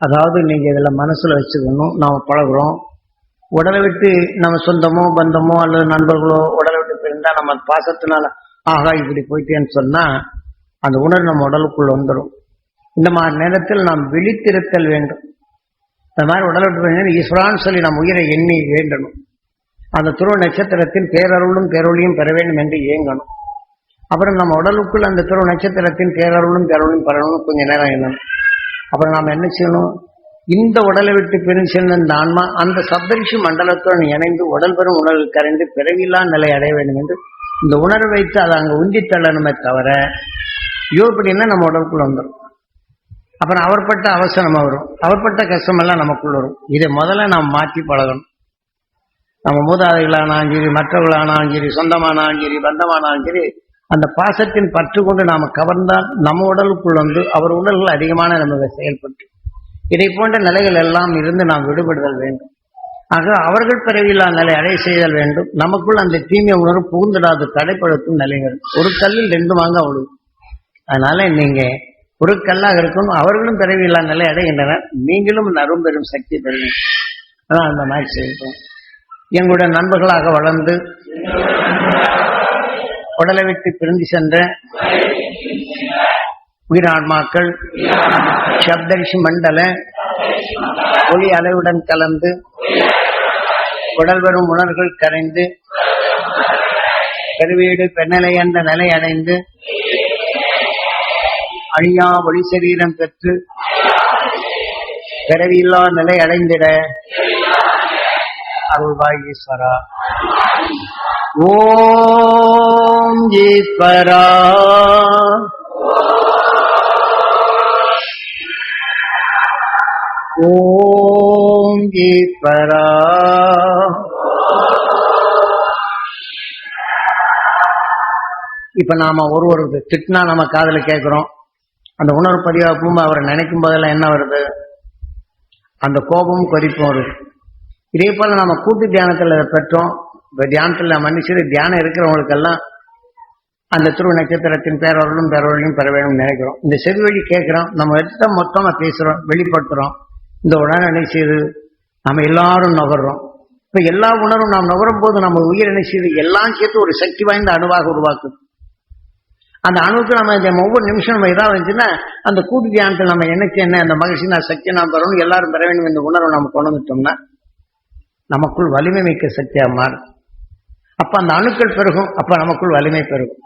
அதாவது நீங்க இதில் மனசில் வச்சுக்கணும். நாம் பழகுறோம். உடலை விட்டு நம்ம சொந்தமோ பந்தமோ அல்லது நண்பர்களோ உடலை விட்டு பிரிந்தா நம்ம பாசத்தினால ஆகா இப்படி போயிட்டேன்னு சொன்னால் அந்த உணர்வு நம்ம உடலுக்குள்ள வந்துடும் இந்த மாதிரி நேரத்தில் நாம் விழித்திருத்தல் வேண்டும். இந்த மாதிரி உடலை ஈஸ்வரான்னு சொல்லி நாம் உயிரை எண்ணி வேண்டணும். அந்த துருவ நட்சத்திரத்தின் பேரருளும் பேரொழியும் பெற வேண்டும் என்று இயங்கணும் அப்புறம் நம்ம உடலுக்குள் அந்த துருவ நட்சத்திரத்தின் பேரருளும் பேரொழியும் பெறணும்னு கொஞ்சம் நேரம் எண்ணணும். அப்புறம் நாம் என்ன செய்யணும்? இந்த உடலை விட்டு பிரிஞ்சு இந்த ஆன்மா அந்த சப்தரிஷி மண்டலத்துடன் இணைந்து உடல் பெறும் உணர்வு கரைந்து பிறவில்லா நிலை அடைய வேண்டும் என்று இந்த உணர்வை வைத்து அதை அங்கே உந்தி தள்ளணுமே தவிர அப்படின்னா நம்ம உடலுக்குள்ள வந்துடும் அப்புறம் அவர்பட்ட அவசரம் வரும். அவர்பட்ட கஷ்டமெல்லாம் நமக்குள்ள வரும். இதை முதல்ல நாம் மாற்றி பழகணும். நம்ம மூதாதைகளானாலும் சரி மற்றவர்களானாலும் சரி சொந்தமானாலும் சரி பந்தமானாலும் சரி அந்த பாசத்தின் பற்று கொண்டு நாம் கவர்ந்தால் நம்ம உடலுக்குள் வந்து அவர் உடல்கள் அதிகமான நமக்கு செயல்பட்டு. இதை போன்ற நிலைகள் எல்லாம் இருந்து நாம் விடுபடுதல் வேண்டும். ஆக அவர்கள் பிறவில்லா நிலை அடை செய்தல் வேண்டும். நமக்குள் அந்த தீமை உணர்வு புகுந்துடாது தடைப்படுத்தும் நிலைகள். ஒரு கல்லில் ரெண்டு வாங்க அவ்வளவு அதனால நீங்கள் பொருட்கள்லாம் இருக்கணும். அவர்களும் பிறவில்லா நிலை அடைகின்றனர் நீங்களும் இந்த அரும்பெரும் சக்தி பெறுவீங்க அதான் அந்த மாதிரி செய்வோம் எங்களுடைய நண்பர்களாக வளர்ந்து உடலை விட்டு பிரிந்து சென்ற உயிரான்மாக்கள் சப்தரிஷி மண்டல ஒளி அலைவுடன் கலந்து உடல் வரும் உணர்கள் கரைந்து பெருவீடு பெண்ணலை என்ற நிலை அடைந்து அழியா ஒளி சரீரம் பெற்று பிறவியில்லா நிலை அடைந்திட. அருள்வாய் ஈஸ்வரா. ஓம் ஈஸ்வரா. ஓம் ஈஸ்வரா. இப்ப நாம ஒரு ஒரு திட்டினா நம்ம காதல கேட்கிறோம் அந்த உணர்வு பதிவாகும் அவரை நினைக்கும் போதெல்லாம் என்ன வருது? அந்த கோபமும் கொதிப்பும் வருது. இதே போல நம்ம கூட்டு தியானத்துல இதை பெற்றோம். இப்ப தியானத்துல மன்னிச்சு தியானம் இருக்கிறவங்களுக்கெல்லாம் அந்த திரு நட்சத்திரத்தின் பேரவர்களும் பேரவர்களையும் பெற வேணும்னு நினைக்கிறோம். இந்த செவி வழி கேட்கிறோம். நம்ம எடுத்த மொத்தமா பேசுறோம் வெளிப்படுத்துறோம். இந்த உணர்வு என்ன நம்ம எல்லாரும் நுகர்றோம். இப்ப எல்லா உணர்வும் நாம் நுகரும் போது நம்ம உயிர் என்ன செய்யுது? எல்லாம் சேர்த்து ஒரு சக்தி வாய்ந்த அணுவாக உருவாக்குது. அந்த அணுக்கு நம்ம இந்த ஒவ்வொரு நிமிஷம் நம்ம இதாக இருந்துச்சுன்னா அந்த கூட்டு தியானத்தில் நம்ம எனக்கு என்ன அந்த மகிழ்ச்சி நான் சக்தி நான் பெறணும் எல்லாரும் பெற வேண்டும் இந்த உணர்வை நம்ம கொண்டு வந்துட்டோம்னா நமக்குள் வலிமை மிக்க சக்தியாக மாறும். அப்ப அந்த அணுக்கள் பெருகும் அப்ப நமக்குள் வலிமை பெருகும்.